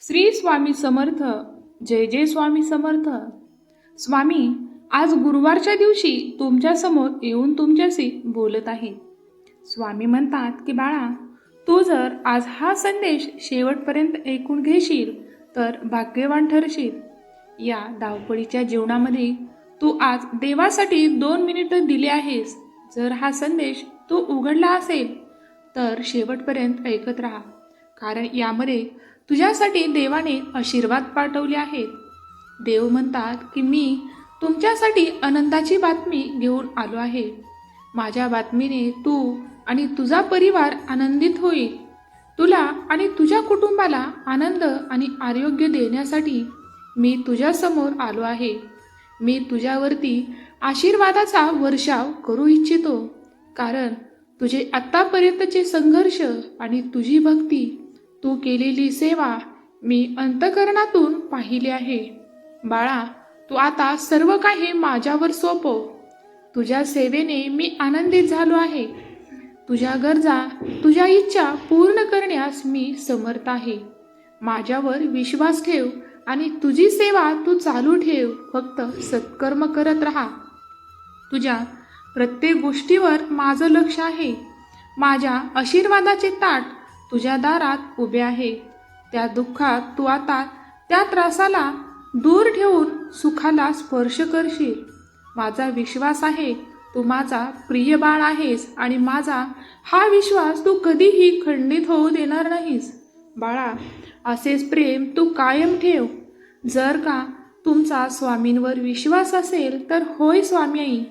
श्री स्वामी समर्थ जय जय स्वामी समर्थ. स्वामी आज गुरुवारच्या दिवशी तुमच्यासमोर येऊन तुमच्याशी बोलत आहे. स्वामी म्हणतात की बाळा तू जर आज हा संदेश शेवटपर्यंत ऐकून घेशील तर भाग्यवान ठरशील. या धावपळीच्या जीवनामध्ये तू आज देवासाठी दोन मिनिटं दिली आहेस. जर हा संदेश तू उघडला असेल तर शेवटपर्यंत ऐकत राहा. कारण यामध्ये तुझ्यासाठी देवाने आशीर्वाद पाठवले आहेत. देव म्हणतात की मी तुमच्यासाठी आनंदाची बातमी घेऊन आलो आहे. माझ्या बातमीने तू आणि तुझा परिवार आनंदित होईल. तुला आणि तुझ्या कुटुंबाला आनंद आणि आरोग्य देण्यासाठी मी तुझ्यासमोर आलो आहे. मी तुझ्यावरती आशीर्वादाचा वर्षाव करू इच्छितो. कारण तुझे आत्तापर्यंतचे संघर्ष आणि तुझी भक्ती तू केलेली सेवा मी अंतकरणातून पाहिली आहे. बाळा तू आता सर्व काही माझ्यावर सोपव. तुझ्या सेवेने मी आनंदित झालो आहे. तुझ्या गरजा तुझ्या इच्छा पूर्ण करण्यास मी समर्थ आहे. माझ्यावर विश्वास ठेव आणि तुझी सेवा तू चालू ठेव. फक्त सत्कर्म करत राहा. तुझ्या प्रत्येक गोष्टीवर माझं लक्ष आहे. माझ्या आशीर्वादाचे ताट तुझ्या दारात उभे आहे. त्या दुःखात तू आता त्या त्रासाला दूर ठेवून सुखाला स्पर्श करशील. माझा विश्वास आहे तू माझा प्रिय बाळ आहेस आणि माझा हा विश्वास तू कधीही खंडित होऊ देणार नाहीस. बाळा असेच प्रेम तू कायम ठेव. जर का तुमचा स्वामींवर विश्वास असेल तर होय स्वामी आई.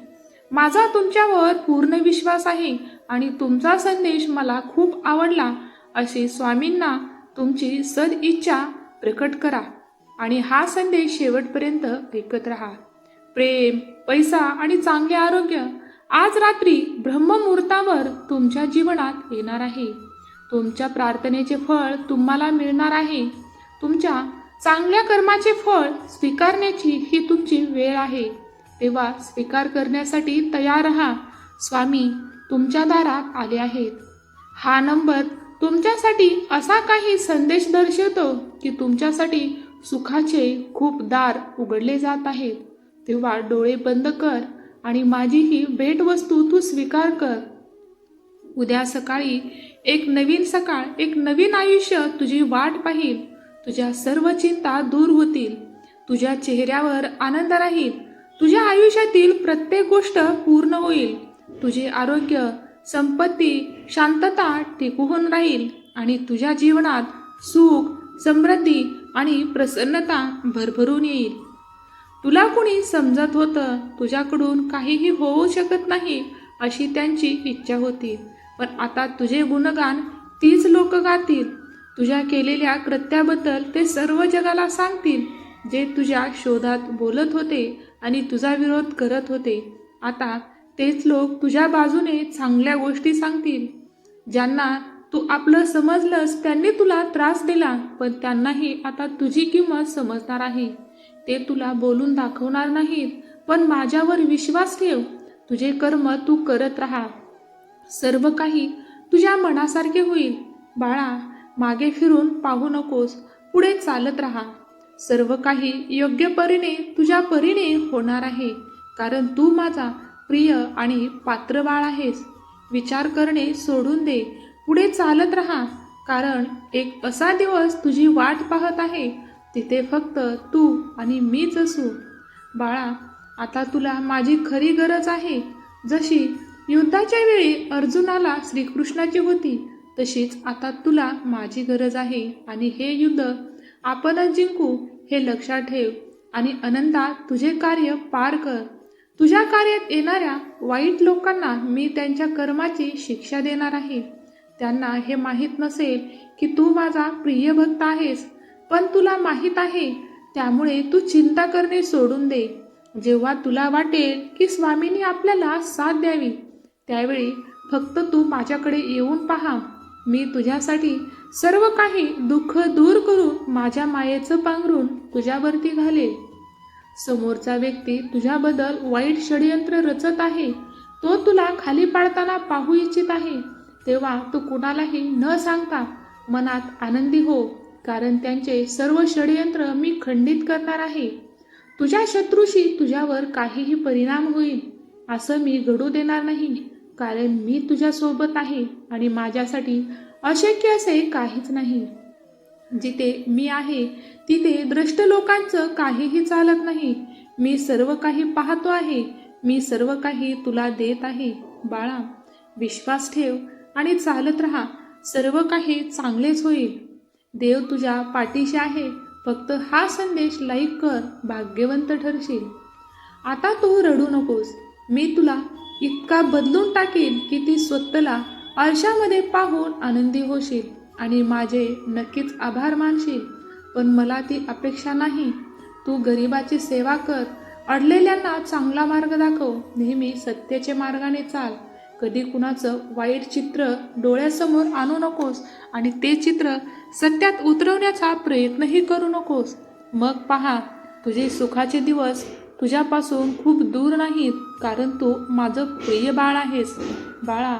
माझा तुमच्यावर पूर्ण विश्वास आहे आणि तुमचा संदेश मला खूप आवडला अशी स्वामींना तुमची सदइच्छा प्रकट करा आणि हा संदेश शेवटपर्यंत ऐकत राहा. प्रेम पैसा आणि चांगले आरोग्य आज रात्री ब्रह्ममुहूर्तावर तुमच्या जीवनात येणार आहे. तुमच्या प्रार्थनेचे फळ तुम्हाला मिळणार आहे. तुमच्या चांगल्या कर्माचे फळ स्वीकारण्याची ही तुमची वेळ आहे. तेव्हा स्वीकार करण्यासाठी तयार राहा. स्वामी तुमच्या दारात आले आहेत. हा नंबर तुमच्यासाठी असा काही संदेश दर्शवतो की तुमच्यासाठी सुखाचे खूप दार उघडले जात आहेत. तेव्हा डोळे बंद कर आणि माझी ही भेटवस्तू तू स्वीकार कर. उद्या सकाळी एक नवीन सकाळ एक नवीन आयुष्य तुझी वाट पाहिल. तुझ्या सर्व चिंता दूर होतील. तुझ्या चेहऱ्यावर आनंद राहील. तुझ्या आयुष्यातील प्रत्येक गोष्ट पूर्ण होईल. तुझे आरोग्य संपत्ती शांतता टिकून राहील आणि तुझ्या जीवनात सुख समृद्धी आणि प्रसन्नता भरभरून येईल. तुला कुणी समजत होतं तुझ्याकडून काहीही होऊ शकत नाही अशी त्यांची इच्छा होती. पण आता तुझे गुणगान तीच लोक गातील. तुझ्या केलेल्या कृत्याबद्दल ते सर्व जगाला सांगतील जे तुझ्या शोधात बोलत होते आणि तुझा विरोध करत होते. आता तेच लोक तुझ्या बाजूने चांगल्या गोष्टी सांगतील. ज्यांना तू आपलं समजलंस त्यांनी तुला त्रास दिला पण त्यांनाही आता तुझी किंमत समजणार आहे. ते तुला बोलून दाखवणार नाहीत पण माझ्यावर विश्वास ठेव. तुझे कर्म तू करत राहा. सर्व काही तुझ्या मनासारखे होईल. बाळा मागे फिरून पाहू नकोस. पुढे चालत राहा. सर्व काही योग्य परीने तुझ्या परीने होणार आहे. कारण तू माझा प्रिय आणि पात्र बाळ आहेस. विचार करणे सोडून दे. पुढे चालत राहा. कारण एक असा दिवस तुझी वाट पाहत आहे. तिथे फक्त तू आणि मीच असू. बाळा आता तुला माझी खरी गरज आहे. जशी युद्धाच्या वेळी अर्जुनाला श्रीकृष्णाची होती तशीच आता तुला माझी गरज आहे. आणि हे युद्ध आपणच जिंकू हे लक्षात ठेव आणि अनंता तुझे कार्य पार कर. तुझ्या कार्यात येणाऱ्या वाईट लोकांना मी त्यांच्या कर्माची शिक्षा देणार आहे. त्यांना हे माहीत नसेल की तू माझा प्रिय भक्त आहेस पण तुला माहीत आहे त्यामुळे तू चिंता करणे सोडून दे. जेव्हा तुला वाटेल की स्वामींनी आपल्याला साथ द्यावी त्यावेळी फक्त तू माझ्याकडे येऊन पहा. मी तुझ्यासाठी सर्व काही दुःख दूर करून माझ्या मायेचं पांघरून तुझ्यावरती घालेल समोरचा व्यक्ती तुझ्याबद्दल वाईट षडयंत्र रचत आहे. तो तुला खाली पाडताना पाहू इच्छित आहे. तेव्हा तू कुणालाही न सांगता मनात आनंदी हो कारण त्यांचे सर्व षडयंत्र मी खंडित करणार आहे. तुझ्या शत्रूशी तुझ्यावर काहीही परिणाम होईल असं मी घडू देणार नाही कारण मी तुझ्यासोबत आहे आणि माझ्यासाठी अशक्य असे काहीच नाही. जिथे मी आहे तिथे द्रष्ट लोकांचं काहीही चालत नाही. मी सर्व काही पाहतो आहे मी सर्व काही तुला देत आहे बाळा. विश्वास ठेव आणि चालत राहा. सर्व काही चांगलेच होईल. देव तुझ्या पाठीशी आहे. फक्त हा संदेश लाईक कर भाग्यवंत ठरशील. आता तू रडू नकोस. मी तुला इतका बदलून टाकेन की ती स्वतःला आरशामध्ये पाहून आनंदी होशील. आणि माझे नक्कीच आभार मानशील पण मला ती अपेक्षा नाही. तू गरिबाची सेवा कर. अडलेल्यांना चांगला मार्ग दाखव. नेहमी सत्याचे मार्गाने चाल. कधी कुणाचं वाईट चित्र डोळ्यासमोर आणू नकोस आणि ते चित्र सत्यात उतरवण्याचा प्रयत्नही करू नकोस. मग पहा तुझे सुखाचे दिवस तुझ्यापासून खूप दूर नाहीत कारण तू माझं प्रिय बाळ आहेस. बाळा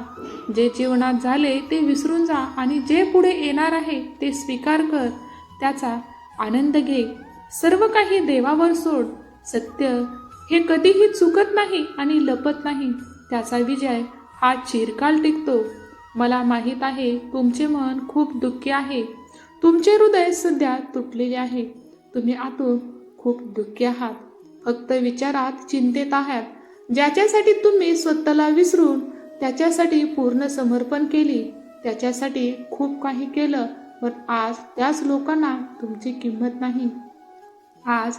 जे जीवनात झाले ते विसरून जा आणि जे पुढे येणार आहे ते स्वीकार कर. त्याचा आनंद घे. सर्व काही देवावर सोड. सत्य हे कधीही चुकत नाही आणि लपत नाही. त्याचा विजय हा चिरकाल टिकतो. मला माहीत आहे तुमचे मन खूप दुःखी आहे. तुमचे हृदय सध्या तुटलेले आहे. तुम्ही आतून खूप दुःखी आहात. फक्त विचारात चिंतेत आहात. ज्याच्यासाठी तुम्ही स्वतःला विसरून त्याच्यासाठी पूर्ण समर्पण केली त्याच्यासाठी खूप काही केलं पण आज त्याच लोकांना तुमची किंमत नाही. आज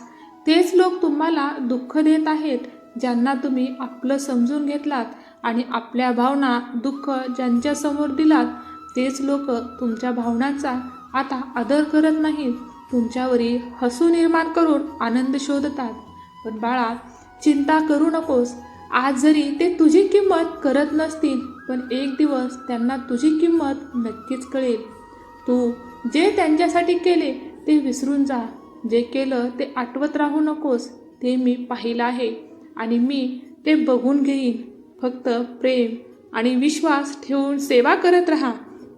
तेच लोक तुम्हाला दुःख देत आहेत ज्यांना तुम्ही आपलं समजून घेतलात आणि आपल्या भावना दुःख ज्यांच्या समोर दिलात तेच लोक तुमच्या भावनांचा आता आदर करत नाहीत. तुमच्यावरील हसू निर्माण करून आनंद शोधतात. पण बाळा चिंता करू नकोस. आज जरी ते तुझी किंमत करत नसतील पण एक दिवस त्यांना तुझी किंमत नक्कीच कळेल. तू जे त्यांच्यासाठी केले ते विसरून जा. जे केलं ते आठवत राहू नकोस. ते मी पाहिलं आहे आणि मी ते बघून घेईन. फक्त प्रेम आणि विश्वास ठेवून सेवा करत राहा.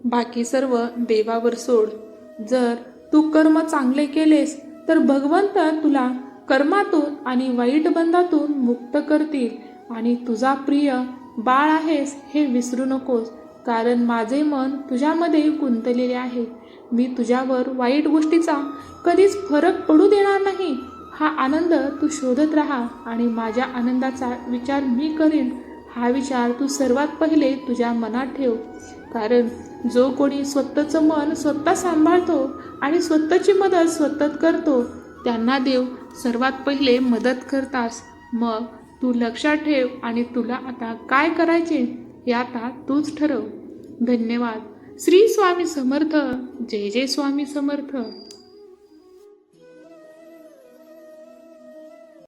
बाकी सर्व देवावर सोड. जर तू कर्म चांगले केलेस तर भगवंत तुला कर्मातून आणि वाईट बंधातून मुक्त करतील आणि तुझा प्रिय बाळ आहेस हे विसरू नकोस कारण माझे मन तुझ्यामध्ये गुंतलेले आहे. मी तुझ्यावर वाईट गोष्टीचा कधीच फरक पडू देणार नाही. हा आनंद तू शोधत राहा आणि माझ्या आनंदाचा विचार मी करेन. हा विचार तू सर्वात पहिले तुझ्या मनात ठेव कारण जो कोणी स्वतःचं मन स्वतः सांभाळतो आणि स्वतःची मदत स्वतः करतो त्यांना देव सर्वात पहिले मदत करतास. मग तू लक्षात ठेव आणि तुला आता काय करायचे हे आता तूच ठरव. धन्यवाद. श्री स्वामी समर्थ. जय जय स्वामी समर्थ.